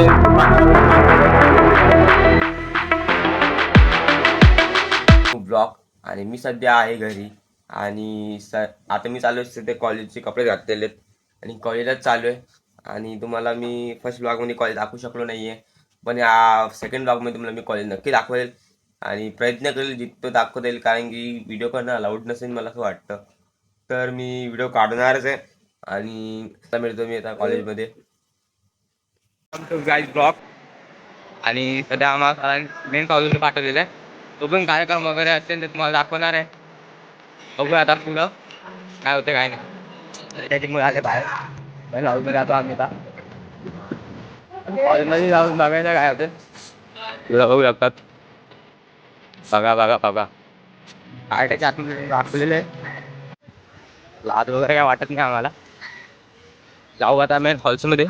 कॉलेजमध्ये ब्लॉग आणि मी सध्या आहे घरी. आणि स आता मी चालू आहे सध्या कॉलेजचे कपडे घातलेले आहेत. आणि कॉलेजलाच चालू आहे. आणि तुम्हाला मी फर्स्ट ब्लॉगमध्ये कॉलेज दाखवू शकलो नाही आहे पण या सेकंड ब्लॉगमध्ये तुम्हाला मी कॉलेज नक्की दाखवेल. आणि प्रयत्न करेल जितकं दाखवता येईल कारण की व्हिडिओ करणं अलाउड नसेल मला असं वाटतं. तर मी व्हिडिओ काढणारच आहे. आणि आता मिळतो मी आता कॉलेजमध्ये गाईज ब्लॉग आणि सध्या आम्हाला मेन कॉलेजला पाठवलेलं आहे. तो पण कार्यक्रम वगैरे असेल ते तुम्हाला दाखवणार आहे. बघूया आता पुढं. काय होतं काय नाही. त्याच्यामुळे आले बाहेर. बाहेर हॉलमध्ये जातो आम्ही आता. हॉलमध्ये जाऊन बघायचं काय होतं तुला बघू शकतात. बघा बघा बघा. काय त्याच्या आतमध्ये दाखवलेलं आहे. लाद वगैरे काय वाटत नाही आम्हाला. जाऊ आता मेन हॉल्समध्ये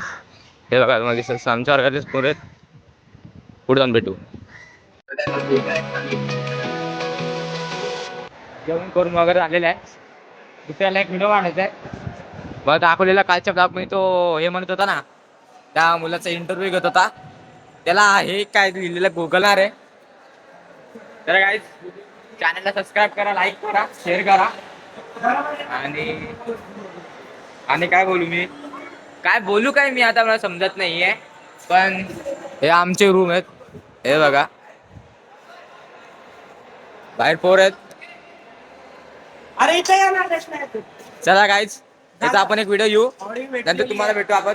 हे बघा तुम्हाला दिसत आमच्या वर्गातलेच पोरं आहेत. पुढे जाऊन भेटू. जेवण करून वगैरे झालेलं आहे. दुसऱ्याला एक व्हिडिओ काढायचा आहे. मग दाखवलेला कालच्या मी तो हे म्हणत होता ना त्या मुलाचा इंटरव्ह्यू घेत होता. त्याला हे काय लिहिलेलं गुगलणार आहे. तर काय चॅनलला सबस्क्राईब करा लाईक करा शेअर करा. आणि आणि काय बोलू मी? काय बोलू काय मी आता मला समजत नाहीये. पण हे आमचे रूम आहेत. हे बघा. बाहेर पोर आहेत. अरे इथे येणार नाही तू. चला गाईज याचा आपण एक व्हिडिओ येऊ नंतर तुम्हाला भेटू आपण.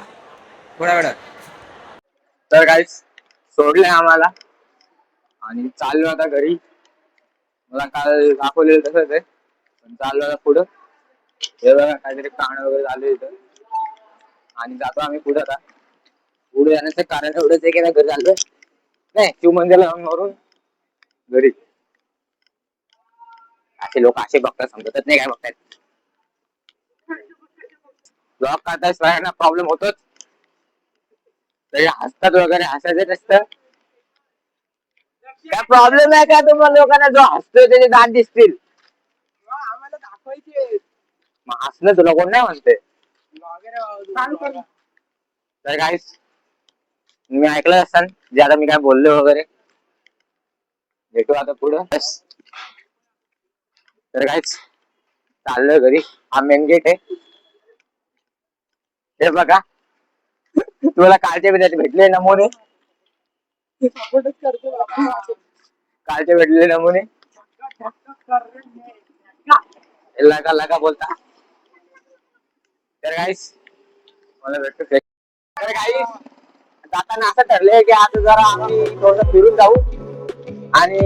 थोड्या वेळात तर गाईज सोडलंय आम्हाला. आणि चाललो आता घरी. मला काल दाखवलेलं तसंच आहे. पण चाललो आता पुढं. हे बघा काहीतरी कान वगैरे झाले इथं. आणि जातो आम्ही पुढे आता. पुढे जाण्याचं कारण एवढंच आहे की ना घरी चाललोय नाही शिव मंदिरला वरून घरी. असे लोक असे बघतात समजतच नाही काय बघतायत. ब्लॉग काढता सगळ्यांना प्रॉब्लेम होतोच. तरी हसतात वगैरे हसायचं नसतं. काय प्रॉब्लेम आहे का तुम्हाला लोकांना? जो हसतोय त्याचे दात दिसतील. मग हसणं तुला कोण नाही म्हणते तर काय मी ऐकलं असाल जे आता मी काय बोललो वगैरे. भेटू आता पुढं. बस. तर काहीच चाललोय घरी. हा मेन गेट आहे. हे बघा. तुला कालचे भेटले नमुने. कालचे भेटलेले नमुने. लगा लगा बोलता. तर काहीच मला भेटतो जाताना असं ठरलंय की आता जरा आम्ही थोडं फिरून जाऊ. आणि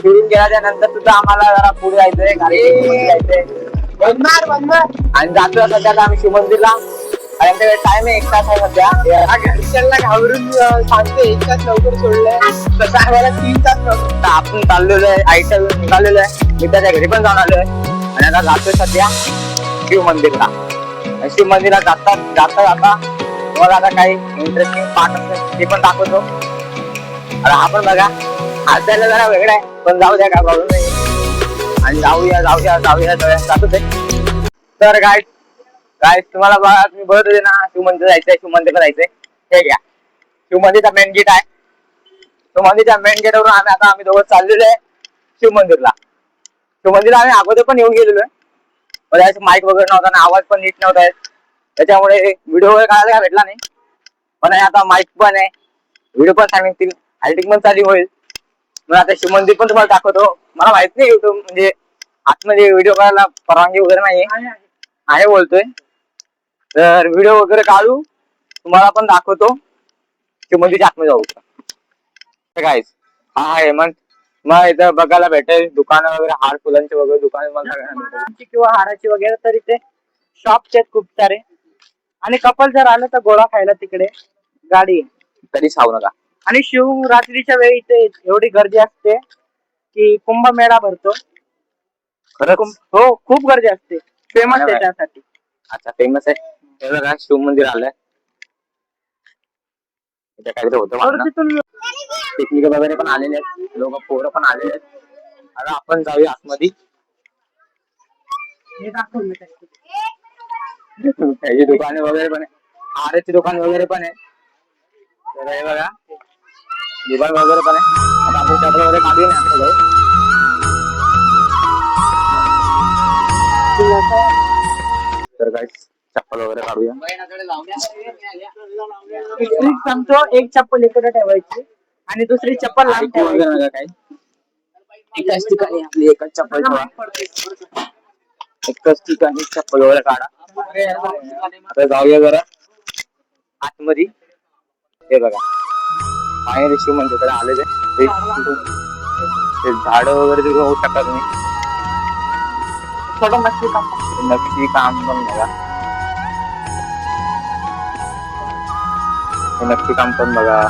फिरून गेल्याच्यानंतर सुद्धा आम्हाला जरा पुढे जायचंय गाडी जायचंय. बनणार बनणार आणि जातोय सध्या आता आम्ही शिवमंदिरला. आणि आमच्याकडे टाइम आहे एक तास आहे सध्या. घरच्यांना घाबरून सांगते एक तास लवकर सोडलंय. तसं आम्हाला तीन तास आपण चाललेलो आहे आईच्या निघालेलो आहे. मी त्याच्या घरी पण जाऊन आलोय. आणि आता जातोय सध्या शिव मंदिरला शिव मंदिरात जातात जाता जाता तुम्हाला आता काही इंटरेस्टिंग पार्ट असेल ते पण दाखवतो. आता हा पण बघा हातायला जरा वेगळा आहे पण जाऊ द्या काय प्रॉब्लेम नाही. आणि जाऊया जाऊया जाऊया जाऊया जातो ते. तर काय काय तुम्हाला बघा तुम्ही बघत होते ना शिव मंदिर जायचंय शिव मंदिरला जायचंय. हे घ्या. शिव मंदिरचा मेन गेट आहे. शिव मंदिरच्या मेन गेटवरून आम्ही आता आम्ही दोघं चाललेलो आहे शिव मंदिरला शिव मंदिरला आम्ही अगोदर पण येऊन गेलेलो आहे. माईक वगैरे नव्हता ना आवाज पण नीट नव्हता. त्याच्यामुळे व्हिडिओ वगैरे काढायला काय भेटला नाही. पण आता माईक पण आहे. व्हिडिओ पण सांगतील एडिटिंग पण चालू होईल. मग आता शिव मंदिर पण तुम्हाला दाखवतो. मला माहीत नाही युट्यूब म्हणजे आतमध्ये व्हिडिओ करायला परवानगी वगैरे नाही आहे, बोलतोय. तर व्हिडिओ वगैरे काढू. तुम्हाला पण दाखवतो. शिव मंदिरच्या आतमध्ये जाऊ. काय हा हेमंत. मग इथं बघायला भेटेल. दुकानं वगैरे हार फुलांचे वगैरे दुकान मला सगळ्यांना भेटेल. फुलांची किंवा हाराची वगैरे तर इथे शॉप्स आहेत खूप सारे. आणि कपल जर आलं तर गोळा खायला तिकडे. गाडी. आहे कधी सांगू नका. आणि शिवरात्रीच्या वेळी इथे एवढी गर्दी असते की कुंभमेळा भरतो. खरंच? कुंभ- हो खूप गर्दी असते. फेमस आहे. त्यासाठी. अच्छा फेमस आहे. हे बघा शिव मंदिर आलंय. इथे काहीतरी होतं तर. तिथून पिकनिक वगैरे पण आलेले आहेत. लोक पोरं पण आलेले आहेत. आता आपण जाऊया आतमध्ये. त्यांनी. त्याची दुकाने वगैरे पण आहे हाराची दुकान वगैरे पण आहे तर हे बघा. दुकान वगैरे पण आहे. आता आपण चपल वगैरे काढूया ना आता जाऊ तर काय चप्पल वगैरे काढूया. एक चप्पल इकडे ठेवायची. आणि दुसरी चप्पल लांब ठेवायची. काय. एकाच ठिकाणी आपली एकच चप्पल ठेवा. एकच ठिकाणी चप्पल वगैरे काढा. आता जाऊया जरा आतमध्ये. हे बघा. बाहेर शिव मंदिरकडे आले ते. ते झाड वगैरे तिकडे होऊ शकता तुम्ही थोडं नक्की काम ते नक्षी काम पण बघा. हे नक्षी काम पण बघा.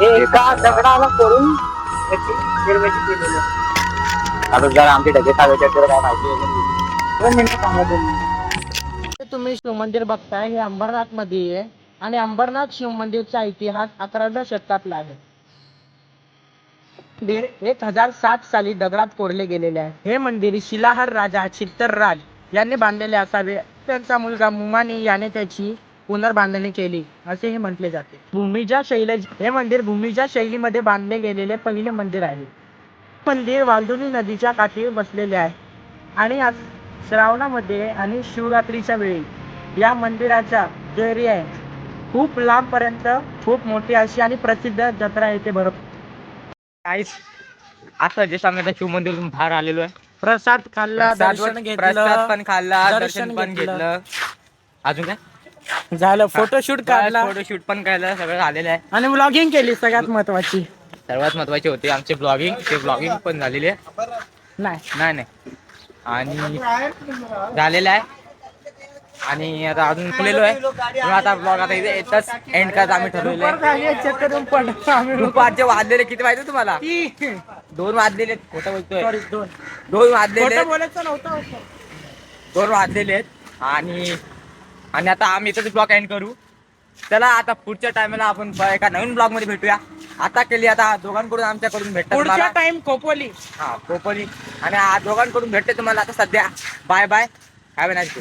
हे एका दगडाला करून त्याची निर्मिती केलेली आहे. आता जरा आमचे ढगे सागायचे तर काय माहिती वगैरे दिली. दोन मिनिटं. थांबा तुम्ही तुम्ही शिवमंदिर बघताय हे अंबरनाथमध्ये आहे. आणि अंबरनाथ शिव मंदिरचा इतिहास अकराव्या शतकातला आहे. एक हजार सात साली दगडात कोरले गेलेले आहे. हे मंदिर शिलाहार राजा चित्तरराज यांनी बांधलेले असावे. त्यांचा मुलगा मुमानी याने त्याची पुनर्बांधणी केली असे हे म्हटले जाते. भूमीच्या शैली हे मंदिर भूमीच्या शैलीमध्ये बांधले गेलेले पहिले मंदिर आहे. मंदिर वालदुनी नदीच्या काठी बसलेले आहे. आणि आज श्रावणामध्ये आणि शिवरात्रीच्या वेळी या मंदिराच्या जो एरिया आहे. खूप लांबपर्यंत खूप मोठी अशी आणि प्रसिद्ध जत्रा येथे भरत काहीच असं जे सांगायचं शिव मंदिरून बाहेर आलेलो आहे. प्रसाद खाल्ला प्रसाद दर्शन घेतलं पण खाल्ला दर्शन दर्शन पण घेतलं. घेतलं. अजून काय? झालं फोटोशूट काढला. फोटोशूट पण काढलं सगळं झालेलं आहे. आणि व्लॉगिंग केली सगळ्यात महत्वाची. सर्वात महत्त्वाचे होते आमचे ब्लॉगिंग ते ब्लॉगिंग पण झालेले आहे. नाही. नाही नाही. आणि झालेलं आहे. आणि आता अजून खुलेलो आहे. आता ब्लॉग आता इथे येतच एंड करायचं आम्ही ठरवलेलं आहे. दुपारचे वाजलेले किती माहिती तुम्हाला? दोन वाजलेले आहेत. खोटं बोलतोय. दोन. वाजलेले दोन वाजलेले आहेत. आणि आणि आता आम्ही इथंच ब्लॉग एंड करू. चला आता पुढच्या टायमाला आपण एका नवीन ब्लॉगमध्ये भेटूया. आता केली आता दोघांकडून आमच्याकडून भेटत टाइम खोपोली. हा कोपली आणि दोघांकडून भेटते तुम्हाला आता सध्या. बाय बाय काय म्हणायचं